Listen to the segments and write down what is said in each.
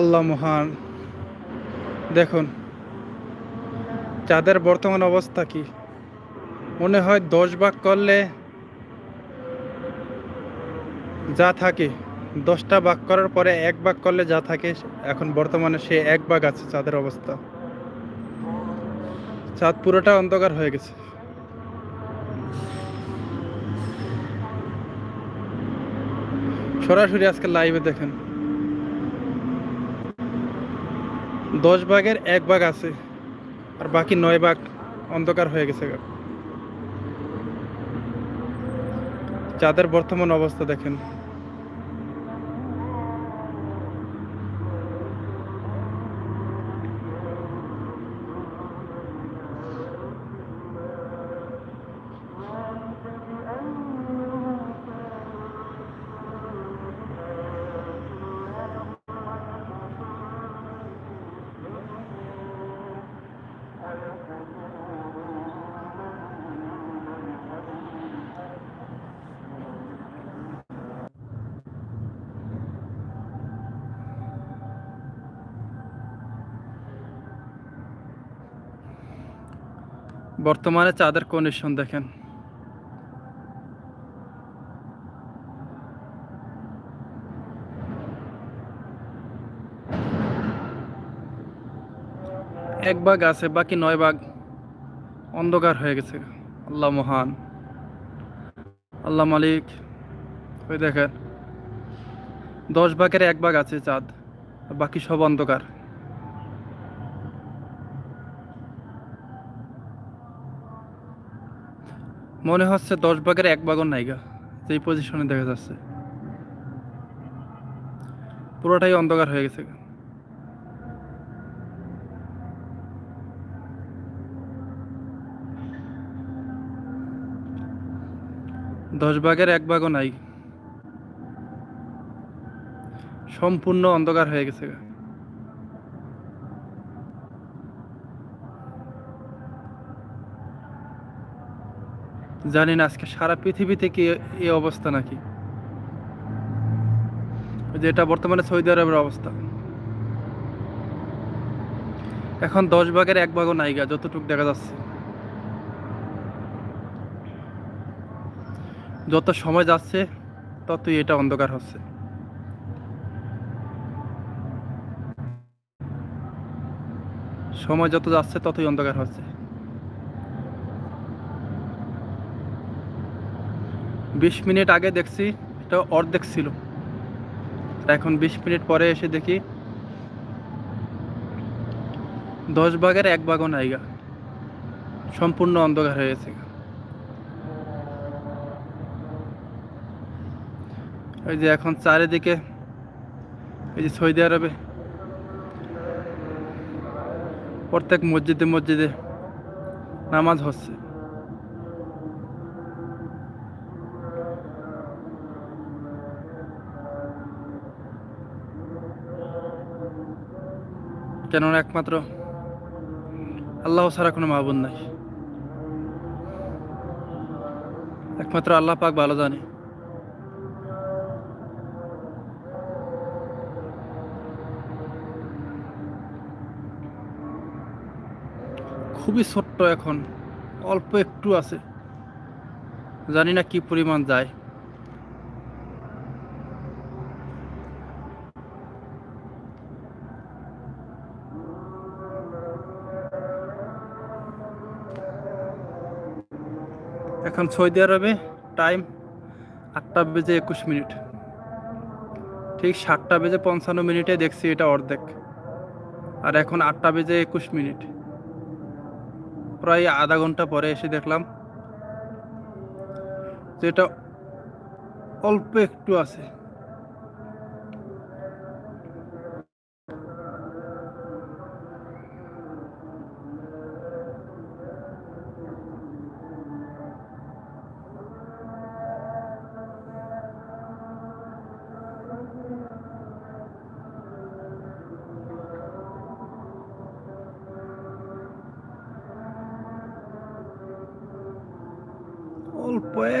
আল্লাহ মহান। দেখুন, চাঁদের বর্তমান অবস্থা কি? মনে হয় দশ ভাগ করলে যা থাকে, দশটা ভাগ করার পরে এক ভাগ করলে যা থাকে, এখন বর্তমানে সে এক ভাগ আছে চাঁদের অবস্থা। চাঁদ পুরোটা অন্ধকার হয়ে গেছে। সরাসরি আজকে লাইভে দেখেন। দশ ভাগের এক ভাগ আছে, আর বাকি নয় ভাগ অন্ধকার হয়ে গেছে। চাঁদের বর্তমান অবস্থা দেখেন। বর্তমানে চাঁদের কন্ডিশন দেখেন। এক ভাগ আছে, বাকি নয় ভাগ অন্ধকার হয়ে গেছে। আল্লাহ মহান। আল্লাহ মালিক। ওই দেখেন, দশ ভাগের এক ভাগ আছে চাঁদ বাকি সব অন্ধকার। মনে হচ্ছে দশ ভাগের এক ভাগও নাইগা যেই পজিশনে দেখা যাচ্ছে। পুরোটাই অন্ধকার হয়ে গেছে দশ ভাগের এক ভাগও নাই। সম্পূর্ণ অন্ধকার হয়ে গেছে জানি না, আজকে সারা পৃথিবীতে কি এই অবস্থা নাকি? ওই যে এটা বর্তমানে সৌদি আরবের অবস্থা। এখন দশ ভাগের এক ভাগও নাইগা যতটুকু দেখা যাচ্ছে। যত সময় যাচ্ছে, ততই এটা অন্ধকার হচ্ছে। সময় যত যাচ্ছে, ততই অন্ধকার হচ্ছে। বিশ মিনিট আগে দেখছি, এটা অর্ধেক ছিল। এখন বিশ মিনিট পরে এসে দেখি, দশ ভাগের এক ভাগও নাইগা সম্পূর্ণ অন্ধকার হয়ে গেছে ওই যে এখন চারিদিকে এই যে সৌদি আরবে। প্রত্যেক মসজিদে মসজিদে নামাজ হচ্ছে। কেননা একমাত্র আল্লাহ ছাড়া কোনো মাহবুদ নাই। একমাত্র আল্লাহ পাক ভালো জানে। খুবই ছোট্ট এখন, অল্প একটু আছে। জানি না কি পরিমাণ যায়। এখন সৌদি আরবে টাইম আটটা বেজে একুশ মিনিট। ঠিক সাতটা বেজে পঞ্চান্ন মিনিটে দেখছি এটা অর্ধেক। আর এখন আটটা বেজে একুশ মিনিট। প্রায় আধা ঘণ্টা পরে এসে দেখলাম যে এটা অল্প একটু আছে।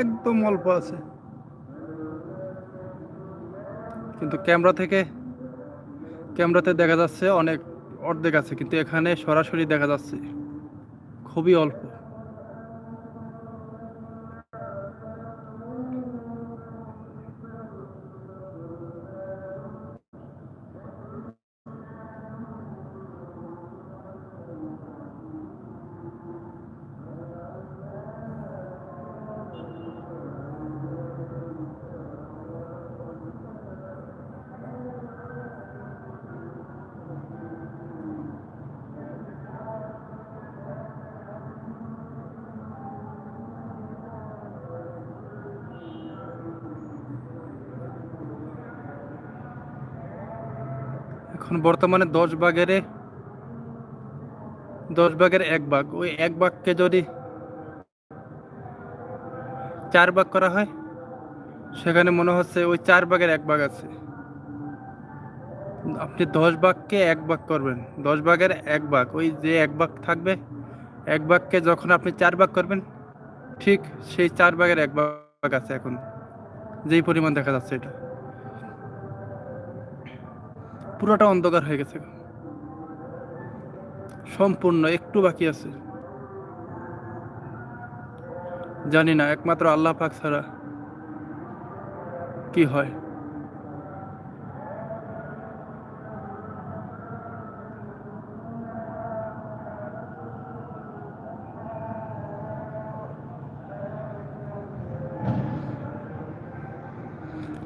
একদম অল্প আছে। কিন্তু ক্যামেরা থেকে, ক্যামেরাতে দেখা যাচ্ছে অনেক অর্ধেক আছে, কিন্তু এখানে সরাসরি দেখা যাচ্ছে খুবই অল্প। এখন বর্তমানে দশ ভাগের দশ ভাগের এক ভাগ ওই এক ভাগকে যদি চার ভাগ করা হয়, সেখানে মনে হচ্ছে ওই চার ভাগের এক ভাগ আছে। আপনি দশ ভাগকে এক ভাগ করবেন। দশ ভাগের এক ভাগ ওই যে এক ভাগ থাকবে, এক ভাগকে যখন আপনি চার ভাগ করবেন, ঠিক সেই চার ভাগের এক ভাগ আছে এখন। যেই পরিমাণ দেখা যাচ্ছে এটা। পুরোটা অন্ধকার হয়ে গেছে সম্পূর্ণ একটু বাকি আছে। জানি না, একমাত্র আল্লাহ পাক ছাড়া কি হয়।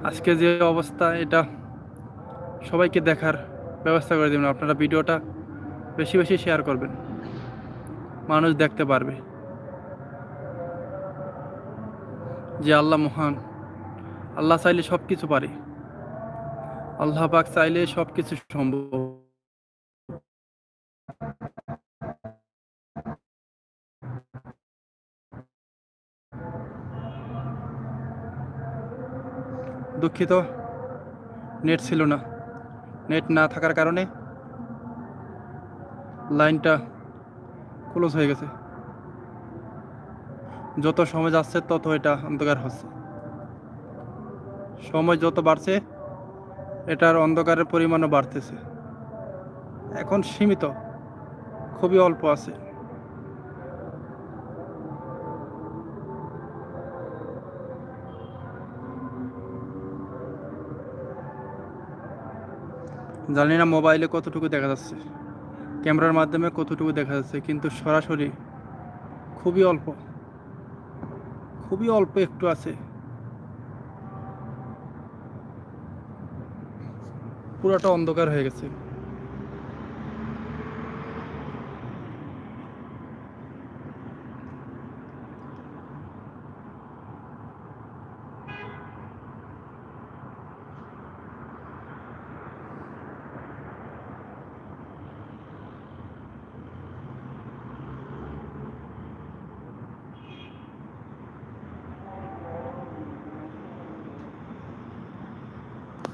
আজকে যে অবস্থা, এটা সবাইকে দেখার ব্যবস্থা করে দেবেন। আপনারা ভিডিওটা বেশি বেশি শেয়ার করবেন। মানুষ দেখতে পারবে যে আল্লাহ মহান। আল্লাহ চাইলে সব কিছু পারে। আল্লাহ পাক চাইলে সব কিছু সম্ভব। দুঃখিত, নেট ছিল না। নেট না থাকার কারণে লাইনটা ক্লোজ হয়ে গেছে। যত সময় যাচ্ছে, তত এটা অন্ধকার হচ্ছে। সময় যত বাড়ছে, এটার অন্ধকারের পরিমাণও বাড়তেছে। এখন সীমিত, খুবই অল্প আছে। জানি না মোবাইলে কতটুকু দেখা যাচ্ছে, ক্যামেরার মাধ্যমে কতটুকু দেখা যাচ্ছে, কিন্তু সরাসরি খুবই অল্প খুবই অল্প একটু আছে। পুরোটা অন্ধকার হয়ে গেছে।